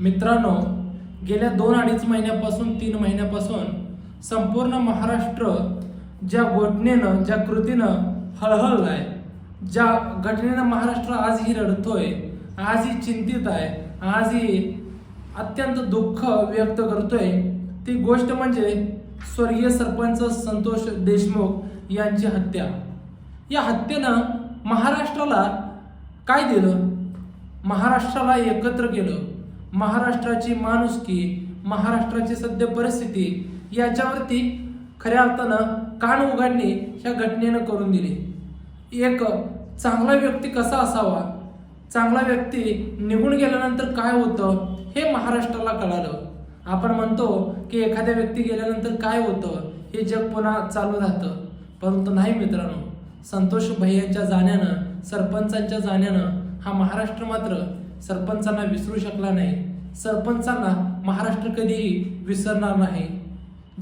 मित्रांनो गेल्या दोन अडीच महिन्यापासून तीन महिन्यापासून संपूर्ण महाराष्ट्र ज्या घटनेनं ज्या कृतीनं हळहळलाय ज्या घटनेनं महाराष्ट्र आजही रडतोय आजही चिंतित आहे आजही अत्यंत दुःख व्यक्त करतोय ती गोष्ट म्हणजे स्वर्गीय सरपंच संतोष देशमुख यांची हत्या. या हत्येनं महाराष्ट्राला काय दिलं? महाराष्ट्राला एकत्र केलं. महाराष्ट्राची माणुसकी महाराष्ट्राची सध्या परिस्थिती याच्यावरती खऱ्या अर्थानं कान उघडणे ह्या घटनेनं करून दिली. एक चांगला व्यक्ती कसा असावा? चांगला व्यक्ती निघून गेल्यानंतर काय होतं हे महाराष्ट्राला कळालं. आपण म्हणतो की एखाद्या व्यक्ती गेल्यानंतर काय होतं हे जग पुन्हा चालू राहतं. परंतु नाही मित्रांनो संतोष भैयांच्या जाण्यानं सरपंचांच्या जाण्यानं हा महाराष्ट्र मात्र सरपंचांना विसरू शकला नाही. सरपंचांना महाराष्ट्र कधीही विसरणार नाही.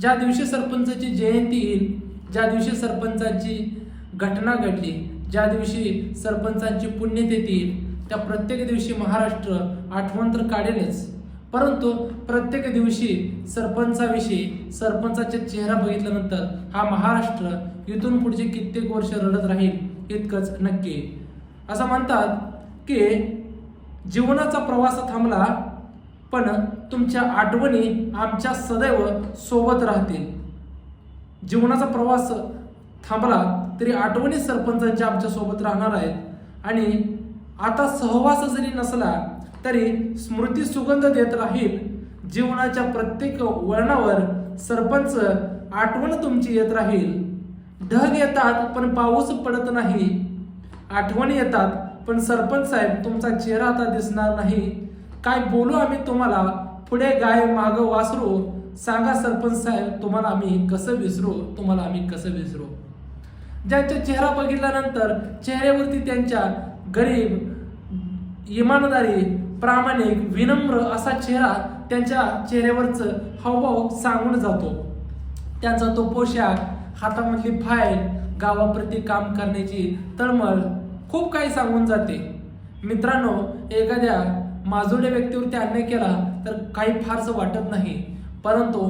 ज्या दिवशी सरपंचाची जयंती येईल ज्या दिवशी सरपंचाची घटना घडली ज्या दिवशी सरपंचांची पुण्यतिथी येईल त्या प्रत्येक दिवशी महाराष्ट्र आठवण तर काढेलच. परंतु प्रत्येक दिवशी सरपंचाविषयी सरपंचाचा चेहरा बघितल्यानंतर हा महाराष्ट्र इथून पुढचे कित्येक वर्ष रडत राहील इतकंच नक्की. असं म्हणतात की जीवनाचा प्रवास थांबला पण तुमच्या आठवणी आमच्या सदैव सोबत राहतील. जीवनाचा प्रवास थांबला तरी आठवणी सरपंचांच्या आमच्यासोबत राहणार आहेत. आणि आता सहवास जरी नसला तरी स्मृती सुगंध देत राहील. जीवनाच्या प्रत्येक वळणावर सरपंच आठवण तुमची येत राहील. ढग येतात पण पाऊस पडत नाही. आठवणी येतात पण सरपंच साहेब तुमचा चेहरा आता दिसणार नाही. काय बोलू आम्ही तुम्हाला? पुढे गाय माग वासरू. सांगा सरपंच साहेब तुम्हाला आम्ही कसं विसरू? तुम्हाला आम्ही कसं विसरू? ज्यांचा चेहरा बघितल्यानंतर चेहऱ्यावरती त्यांच्या गरीब इमानदारी प्रामाणिक विनम्र असा चेहरा त्यांच्या चेहऱ्यावरच हावभाव सांगून जातो. त्यांचा तो पोशाख हातामधली फाईल गावाप्रती काम करण्याची तळमळ खूप काही सांगून जाते. मित्रांनो एखाद्या माजुल्या व्यक्तीवरती अन्याय केला तर काही फारसं वाटत नाही. परंतु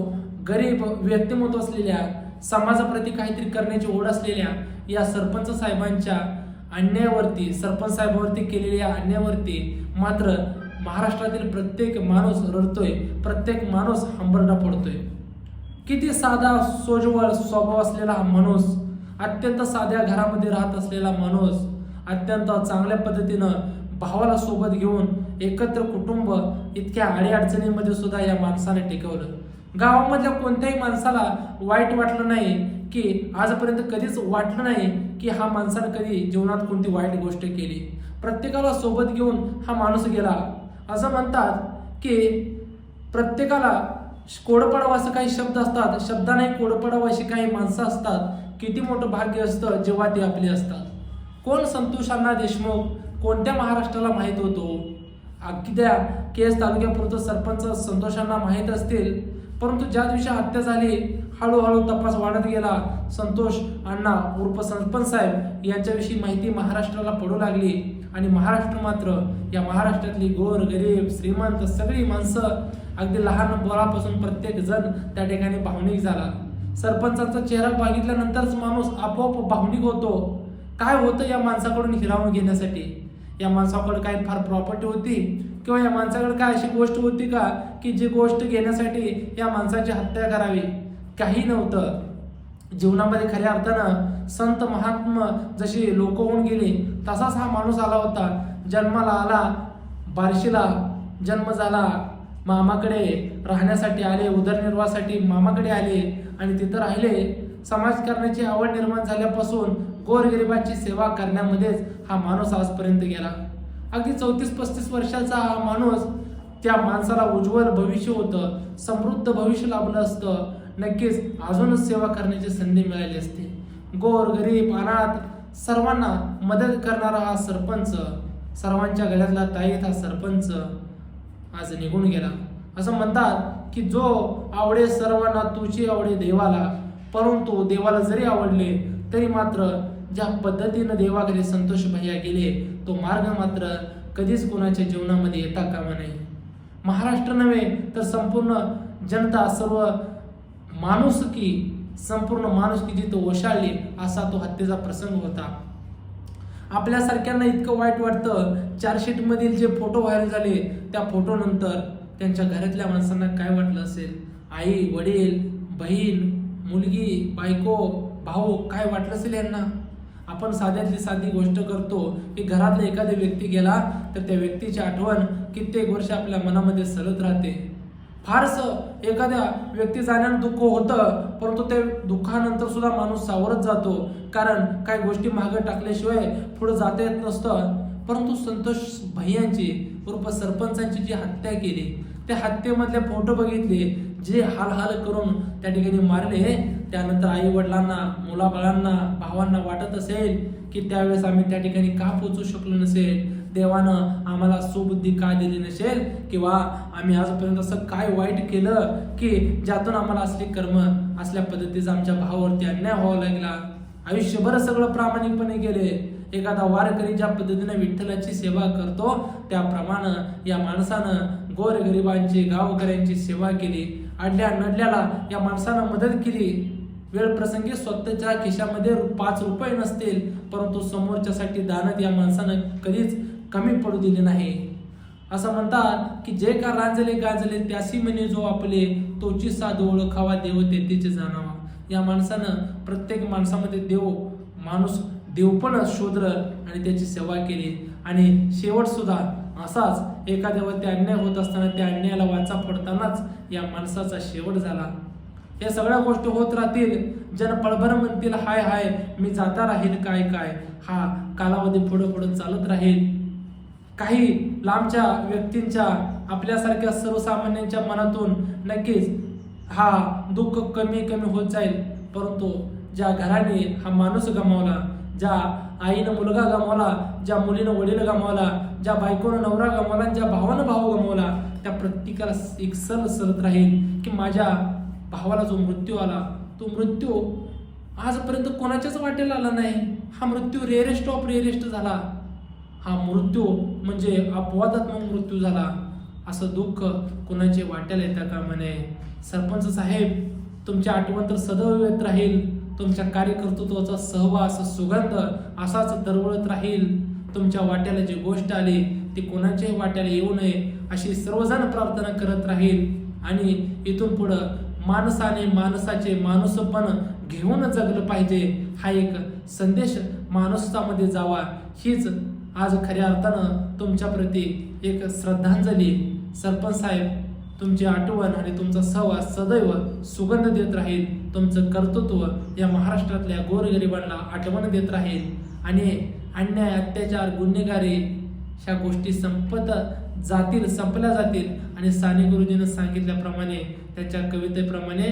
गरीब व्यक्तिमत्व असलेल्या समाजाप्रती काहीतरी करण्याची ओढ असलेल्या या सरपंच साहेबांच्या अन्यायावरती सरपंच साहेबांवरती केलेल्या अन्यायावरती मात्र महाराष्ट्रातील प्रत्येक माणूस रडतोय प्रत्येक माणूस हंबरडा पडतोय. किती साधा सोजवळ स्वभाव असलेला हा माणूस अत्यंत साध्या घरामध्ये राहत असलेला माणूस अत्यंत चांगल्या पद्धतीनं भावाला सोबत घेऊन एकत्र कुटुंब इतक्या अडीअडचणीमध्ये सुद्धा या माणसाने टिकवलं. गावामधल्या कोणत्याही माणसाला वाईट वाटलं नाही की आजपर्यंत कधीच वाटलं नाही की हा माणसानं कधी जीवनात कोणती वाईट गोष्ट केली. प्रत्येकाला सोबत घेऊन हा माणूस गेला. असं म्हणतात की प्रत्येकाला कोडपडावं असं काही शब्द असतात शब्दाने कोडपडावं अशी काही माणसं असतात. किती मोठं भाग्य असतं जेव्हा ते आपले असतात. कोण संतोष अण्णा देशमुख कोणत्या महाराष्ट्राला माहीत होतो? अगद्या केस तालुक्यापुरतं सरपंच संतोषांना माहीत असतील परंतु ज्या दिवशी हत्या झाली हळूहळू तपास वाढत गेला. संतोष अण्णा उर्फ सरपंच साहेब यांच्याविषयी माहिती महाराष्ट्राला पडू लागली. आणि महाराष्ट्र मात्र या महाराष्ट्रातली गोर गरीब श्रीमंत सगळी माणसं अगदी लहान बोरापासून प्रत्येक जण त्या ठिकाणी भावनिक झाला. सरपंचाचा चेहरा बघितल्यानंतरच माणूस आपोआप भावनिक होतो. काय होतं या माणसाकडून हिरावून घेण्यासाठी? या माणसाकडे काय फार प्रॉपर्टी होती? किंवा या माणसाकडे काय अशी गोष्ट होती का की जी गोष्ट घेण्यासाठी या माणसाची हत्या करावी? काही नव्हतं. जीवनामध्ये खऱ्या अर्थानं संत महात्मा जशी लोक होऊन गेली तसाच हा माणूस आला होता. जन्माला आला बार्शीला जन्म झाला. मामाकडे राहण्यासाठी आले उदरनिर्वाहासाठी मामाकडे आले आणि तिथं राहिले. समाज करण्याची आवड निर्माण झाल्यापासून गोरगरिबाची सेवा करण्यामध्येच हा माणूस आजपर्यंत गेला. अगदी चौतीस पस्तीस वर्षाचा हा माणूस त्या माणसाला उज्ज्वल भविष्य होतं समृद्ध भविष्य लाभलं असतं. नक्कीच अजूनच सेवा करण्याची संधी मिळाली असते. गोर गरीब अनाथ सर्वांना मदत करणारा हा सरपंच सर्वांच्या गळ्यातला ताईत हा सरपंच आज निघून गेला. असं म्हणतात की जो आवडे सर्वांना तुझी आवडे देवाला परंतु देवाला जरी आवडले तरी मात्र ज्या पद्धतीनं देवाकडे संतोष भैया गेले तो मार्ग मात्र कधीच कोणाच्या जीवनामध्ये येता कामा नाही. महाराष्ट्र नव्हे तर संपूर्ण जनता सर्व माणुसकी संपूर्ण माणुसकी जिथं ओशाळली असा तो हत्येचा प्रसंग होता. आपल्यासारख्यांना इतकं वाईट वाटतं चार्जशीटमधील जे फोटो व्हायरल झाले त्या फोटो नंतर त्यांच्या घरातल्या माणसांना काय वाटलं असेल? आई वडील बहीण मुलगी बायको भाऊ काय वाटलं असेल यांना? आपण साध्यातली साधी गोष्ट करतो की घरातला एखादा व्यक्ती गेला तर त्या व्यक्तीची आठवण कित्येक वर्ष आपल्या मनामध्ये सरत राहते. फारसं एखाद्या व्यक्ती जाण्यानं दुःख होतं परंतु ते दुःखानंतर सुद्धा माणूस सावरत जातो. कारण काही गोष्टी मागे टाकल्याशिवाय पुढं जाता येत नसतं. परंतु संतोष भैयांची उर्फ सरपंचांची जी हत्या केली त्या हत्येमधले फोटो बघितले जे हाल हाल करून त्या ठिकाणी मारले त्यानंतर आई वडिलांना मुलाबाळांना भावांना वाटत असेल की त्यावेळेस आम्ही त्या ठिकाणी का पोचू शकलो नसेल? देवानं आम्हाला सुबुद्धी का दिली नसेल? किंवा आम्ही आजपर्यंत असं काय वाईट केलं की ज्यातून आम्हाला असली कर्म असल्या पद्धतीचा आमच्या भावावरती अन्याय व्हावा लागला? आयुष्यभर सगळं प्रामाणिकपणे गेले एखादा वारकरी ज्या पद्धतीने विठ्ठलाची सेवा करतो त्याप्रमाणे या माणसानं गोरगरिबांची गावकऱ्यांची सेवा केली. अडल्या नडल्याला या माणसानं मदत केली. वेळ प्रसंगी स्वतःच्या खिशामध्ये पाच रुपये नसतील परंतु समोरच्यासाठी दानत या माणसानं कधीच कमी पडू दिले नाही. असं म्हणतात की जे का रांजले गाजले त्यासी म्हणे जो आपले तोची साधू ओळखावा देव तेथेचे जाणावा. या माणसानं प्रत्येक माणसामध्ये देव माणूस देवपण शोधलं आणि त्याची सेवा केली. आणि शेवटसुद्धा असाच एखाद्यावरती अन्याय होत असताना त्या अन्यायाला वाचा फोडतानाच या माणसाचा शेवट झाला. या सगळ्या गोष्टी होत राहतील. जन पळभर म्हणतील हाय हाय मी जाता राहील काय काय? हा कालावधी पुढं पुढं चालत राहील. काही लांबच्या व्यक्तींच्या आपल्यासारख्या सर्वसामान्यांच्या मनातून नक्कीच हा दुःख कमी कमी होत जाईल. परंतु ज्या घराने हा माणूस गमावला ज्या आईनं मुलगा गमावला ज्या मुलीनं वडील गमावला ज्या बायकोनं नवरा गमावला ज्या भावानं भाऊ गमावला त्या प्रत्येकाला एक सर सरत राहील की माझ्या भावाला जो मृत्यू आला तो मृत्यू आजपर्यंत कोणाच्याच वाटेला आला नाही. हा मृत्यू रेअरेस्ट ऑफ रेअरेस्ट झाला. हा मृत्यू म्हणजे अपवादात्मक मृत्यू झाला. असं दुःख कोणाचे वाट्याला येता कामा नये सरपंच साहेब तुमची आठवण तर सदैव येत राहील. तुमच्या कार्यकर्तृत्वाचा सहवास सुगंध असाच दरवळत राहील. तुमच्या वाट्याला जी गोष्ट आली ती कोणाच्याही वाट्याला येऊ नये अशी सर्वजण प्रार्थना करत राहील. आणि इथून पुढं माणसाने माणसाचे माणूसपण घेऊन जगलं पाहिजे. हा एक संदेश माणुसतामध्ये जावा. हीच आज खऱ्या अर्थानं तुमच्याप्रती एक श्रद्धांजली. सरपंच साहेब तुमची आठवण आणि तुमचा सहवास सदैव सुगंध देत राहील. तुमचं कर्तृत्व या महाराष्ट्रातल्या गोरगरिबांना आठवण देत राहील. आणि अन्याय अत्याचार गुन्हेगारी ह्या गोष्टी संपत जातील संपल्या जातील. आणि साने गुरुजीनं सांगितल्याप्रमाणे त्यांच्या कवितेप्रमाणे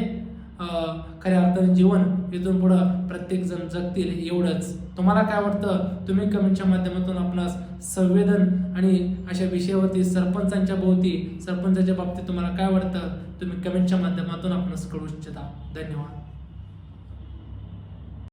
खऱ्या अर्थाने जीवन इथून पुढं प्रत्येक जण जगतील एवढंच. तुम्हाला काय वाटतं? तुम्ही कमेंटच्या माध्यमातून आपणास संवेदन आणि अशा विषयावरती सरपंचांच्या भोवती सरपंचाच्या बाबतीत तुम्हाला काय वाटतं? तुम्ही कमेंटच्या माध्यमातून आपणास कळू इच्छिता. धन्यवाद.